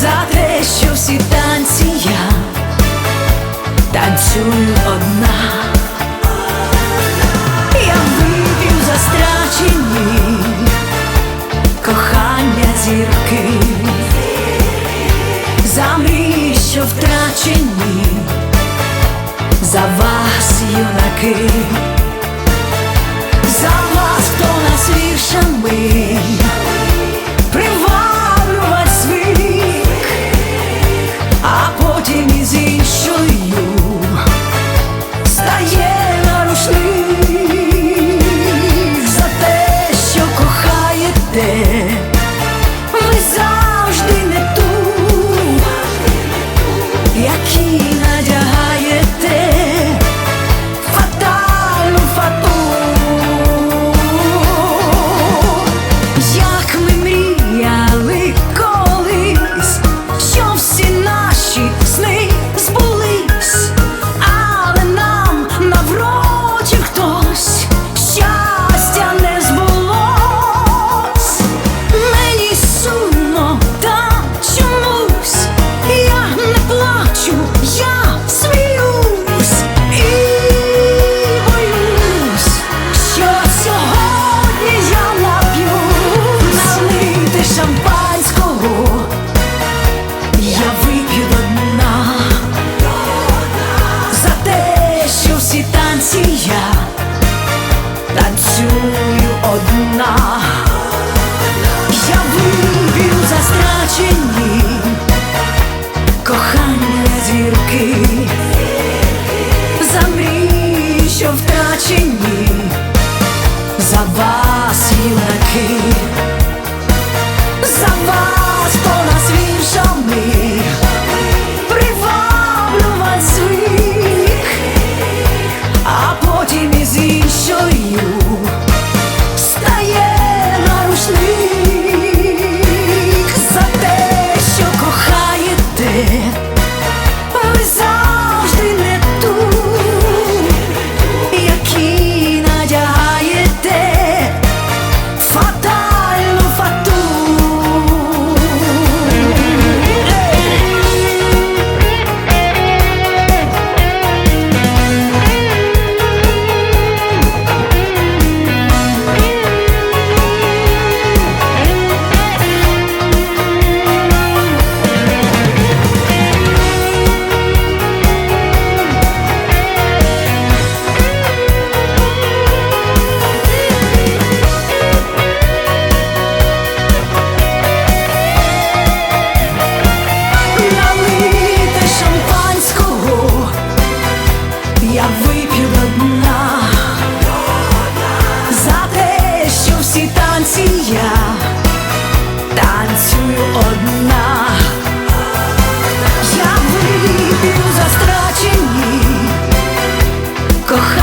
за те, що всі танці я танцюю одна, я вип'ю за страчені кохання зірки, за мрії, що втрачені, за вас юнаки. я танцюю одна, я виб'ю застрачені кохання зірки. я танцюю одна, я виб'ю застрачені кохання.